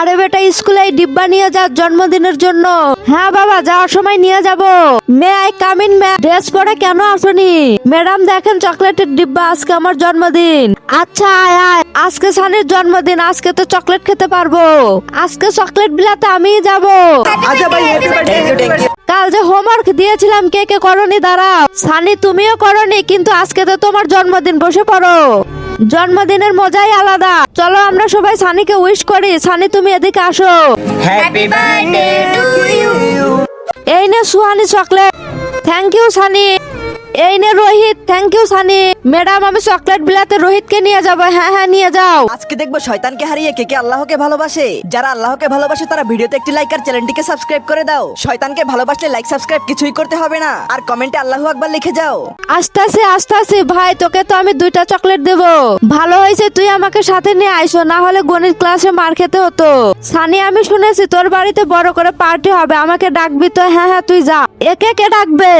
আরে বেটা স্কুলে ডিব্বা নিয়ে যা জন্মদিনের জন্য। হ্যাঁ বাবা যাওয়ার সময় নিয়ে যাব। May I come in ma'am. Dress পরে কেন আসনি? ম্যাডাম দেখেন চকলেটের ডিব্বা আজকে আমার জন্মদিন। আচ্ছা আয় আয়। আজকে সানির জন্মদিন আজকে তো চকলেট খেতে পারব। আজকে চকলেট বিলাতে আমিই যাব। আচ্ছা ভাই হ্যাপি বার্থডে কাল যে হোমওয়ার্ক দিয়েছিলাম কে কে করনি দাঁড়াও। সানি তুমিও করনি কিন্তু আজকে তো তোমার জন্মদিন বসে পড়ো। জন্মদিনের মজাই আলাদা। চলো আমরা সবাই সানিকে উইশ করি। সানি তুমি এদিকে আসো। হ্যাপি বার্থডে টু ইউ এই নে Suhani chocolate thank you Sunny. এই নে Rohit thank you Sunny madam আমি চকলেট বিলাতে রোহিতকে নিয়ে যাব। হ্যাঁ হ্যাঁ নিয়ে যাও। আজকে দেখব শয়তানকে হারিয়ে কে কে আল্লাহকে ভালোবাসে। যারা আল্লাহকে ভালোবাসে তারা ভিডিওতে একটি লাইক আর চ্যানেলটিকে সাবস্ক্রাইব করে দাও। শয়তানকে ভালোবাসলে লাইক সাবস্ক্রাইব কিছুই করতে হবে না। আর কমেন্টে আল্লাহু আকবার লিখে যাও। আস্তে আস্তে আস্তে ভাই তোকে তো আমি দুইটা চকলেট দেব। ভালো হয়েছে তুই আমাকে সাথে নিয়ে আইসো না হলে গণিত ক্লাসে মার খেতে হতো। সানি আমি শুনেছি তোর বাড়িতে বড় করে পার্টি হবে আমাকে ডাকবি তো? হ্যাঁ হ্যাঁ তুই যা। একে কে ডাকবে।